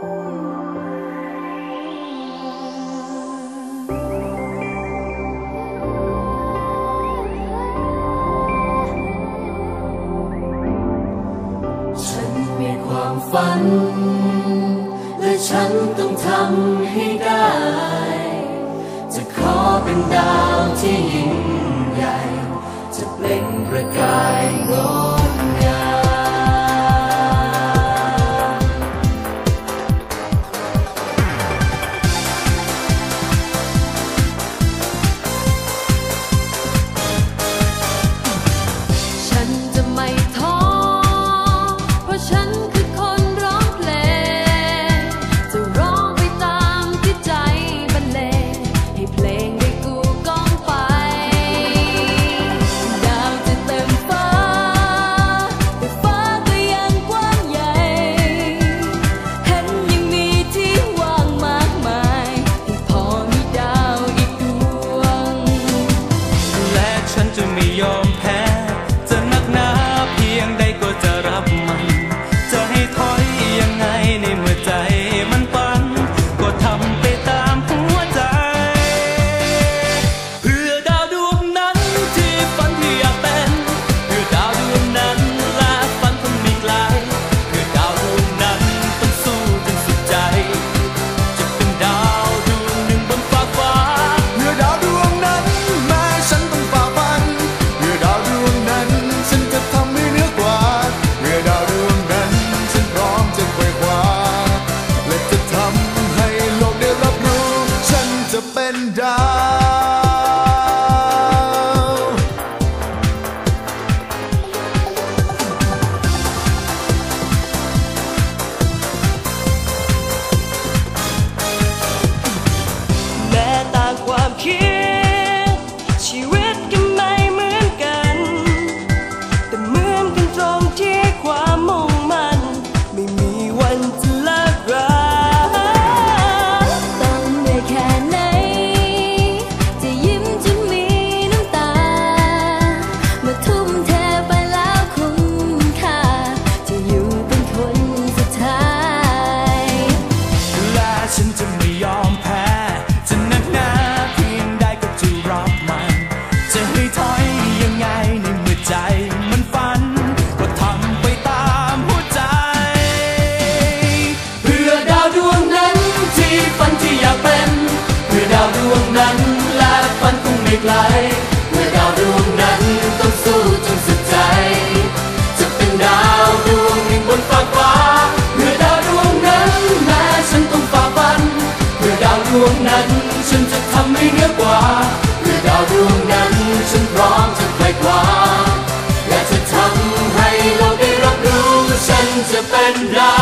ฉันมีความฝัน และฉันต้องทำให้ได้ จะขอเป็นดาวที่ยิ่งใหญ่ จะเปล่งประกายงด อยยังไงในเมื่อใจมันฝัน ก็ทำไปตามหัวใจ เพื่อดาวดวงนั้นที่ฝันที่อยากเป็น เพื่อดาวดวงนั้นและฝันคงไม่ไกล เพื่อดาวดวงนั้นต้องสู้จนสุดใจ จะเป็นดาวดวงหนึ่งบนฟ้ากฟ้าเพื่อดาวดวงนั้นแม้ฉันต้องฝ่าฟัน เพื่อดาวดวงนั้นฉันจะทำให้เหนือกว่า ดาวดวงนั้นฉันพร้อมจะไขว่คว้าและจะทำให้โลกได้รับรู้ฉันจะเป็นดา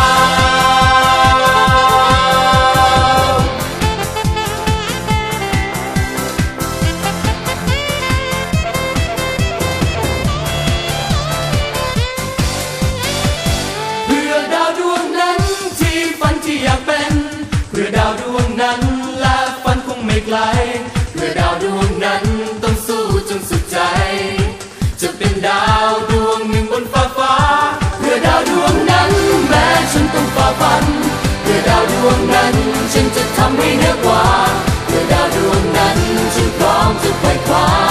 วเพื่อดาวดวงนั้นที่ฝันที่อยากเป็น เพื่อดาวดวงนั้นและฝันคงไม่ไกล เมื่อดาวดวงนั้นต้องสู้จนสุดใจ จะเป็นดาวดวงหนึ่งบนฟ้าฟ้าเพื่อดาวดวงนั้นแม้ฉันต้องฝ่าฟันเพื่อดาวดวงนั้นฉันจะทำให้เหนือกว่าเพื่อดาวดวงนั้นฉันพร้อมจะไปคว้า